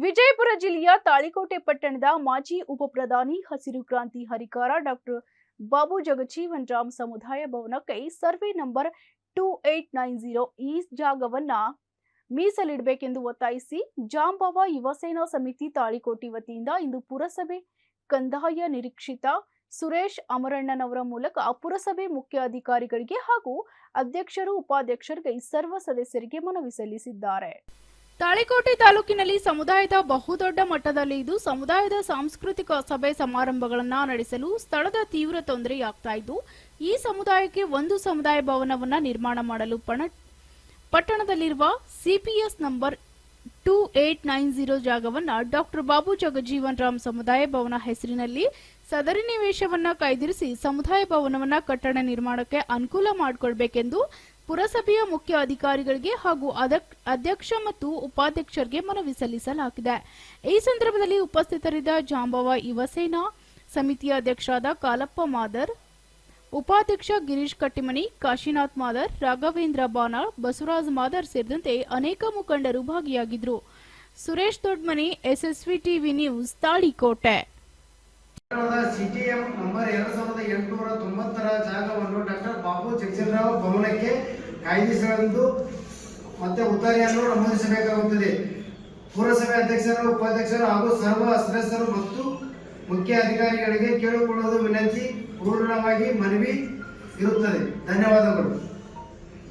ವಿಜಯಪುರ ಜಿಲ್ಲೆಯ ತಾಳಿಕೋಟೆ ಪಟ್ಟಣದ ಮಾಜಿ ಉಪಪ್ರಧಾನಿ ಹಸಿರು ಕ್ರಾಂತಿ ಹರಿಕಾರ ಡಾಕ್ಟರ್ ಬಾಬು ಜಗಜೀವನ್ ರಾಮ್ ಸಮುದಾಯ ಭವನಕ್ಕೆ survey number two eight nine zero ಈ ಜಾಗವನ್ನ ಮೀಸಲಿಡಬೇಕೆಂದು ಒತ್ತಾಯಿಸಿ ಜಾಂಬವ ಯುವಸೇನಾ ಸಮಿತಿ ತಾಳಿಕೋಟೆ ವತಿಯಿಂದ ಇಂದು ಪುರಸಭೆ ಕಂದಾಯ ನಿರೀಕ್ಷಿತ ಸುರೇಶ್ ಅಮರಣ್ಣನವರ ಮೂಲಕ ಪುರಸಭೆ ಮುಖ್ಯ ಅಧಿಕಾರಿಗಳಿಗೆ ಹಾಗೂ ಅಧ್ಯಕ್ಷರು ಉಪಾಧ್ಯಕ್ಷರಿಗೆ ಸರ್ವ ಸದಸ್ಯರಿಗೆ ಮನವಿ ಸಲ್ಲಿಸಿದ್ದಾರೆ. ತಾಳಿಕೋಟೆ ತಾಲೂಕಿನಲ್ಲಿ ಸಮುದಾಯದ ಬಹುದೊಡ್ಡ ಮಟ್ಟದಲ್ಲಿ ಇದು ಸಮುದಾಯದ ಸಾಂಸ್ಕೃತಿಕ ಸಭೆ ಸಮಾರಂಭಗಳನ್ನು ನಡೆಸಲು ಸ್ಥಳದ ತೀವ್ರ ತೊಂದರೆಯಾಗ್ತಾ ಇದ್ದು, ಈ ಸಮುದಾಯಕ್ಕೆ ಒಂದು ಸಮುದಾಯ ಭವನವನ್ನ ನಿರ್ಮಾಣ ಮಾಡಲು ಪಣ, ಪಟ್ಟಣದಲ್ಲಿರುವ CPS number two eight nine zero ಜಾಗವನ್ನ ಡಾಕ್ಟರ್ ಬಾಬು ಜಗಜೀವನ್ ರಾಮ್ ಸಮುದಾಯ ಭವನ ಹೆಸರಿನಲ್ಲಿ ಸದರಿ ನಿವೇಶವನ್ನು ಕಾಯ್ದಿರಿಸಿ ಸಮುದಾಯ ಭವನವನ್ನ ಕಟ್ಟಡ ನಿರ್ಮಾಣಕ್ಕೆ ಅನುಕೂಲ ಮಾಡಿಕೊಳ್ಬೇಕೆಂದು ಪುರಸಭೆಯ ಮುಖ್ಯ ಅಧಿಕಾರಿಗಳಿಗೆ ಹಾಗೂ ಅಧ್ಯಕ್ಷ ಮತ್ತು ಉಪಾಧ್ಯಕ್ಷರಿಗೆ ಮನವಿ ಸಲ್ಲಿಸಲಾಗಿದೆ. ಈ ಸಂದರ್ಭದಲ್ಲಿ ಉಪಸ್ಥಿತರಿದ್ದ ಜಾಂಬವ ಯುವಸೇನಾ ಸಮಿತಿಯ ಅಧ್ಯಕ್ಷರಾದ ಕಾಲಪ್ಪ ಮಾದರ್, ಉಪಾಧ್ಯಕ್ಷ ಗಿರೀಶ್ ಕಟ್ಟಿಮನಿ ಕಾಶಿನಾಥ್ ಮಾದರ್, ರಾಘವೇಂದ್ರ ಬಾನಾಳ್, ಬಸವರಾಜ್ ಮಾದರ್ ಸೇರಿದಂತೆ ಅನೇಕ ಮುಖಂಡರು ಭಾಗಿಯಾಗಿದ್ದರು. Suresh Dodmani, SSV TV news, Talikote. CTM number ಎರಡ್ ಸಾವಿರದ ಜಾಗವನ್ನು ಡಾಕ್ಟರ್ ಬಾಬು ಭವನಕ್ಕೆ ಕಾಯ್ದಿರಿಸಲೆಂದು ಮತ್ತೆ ಉತ್ತರಿಯನ್ನು ನಮೂದಿಸಬೇಕಾಗುತ್ತದೆ. ಪುರಸಭೆ ಅಧ್ಯಕ್ಷರು, ಉಪಾಧ್ಯಕ್ಷರು ಹಾಗೂ ಸರ್ವ ಸದಸ್ಯರು ಮತ್ತು ಮುಖ್ಯ ಅಧಿಕಾರಿಗಳಿಗೆ ಕೇಳಿಕೊಳ್ಳುವುದು ವಿನಂತಿ, ಪೂರ್ಣವಾಗಿ ಮನವಿ ಇರುತ್ತದೆ. ಧನ್ಯವಾದಗಳು.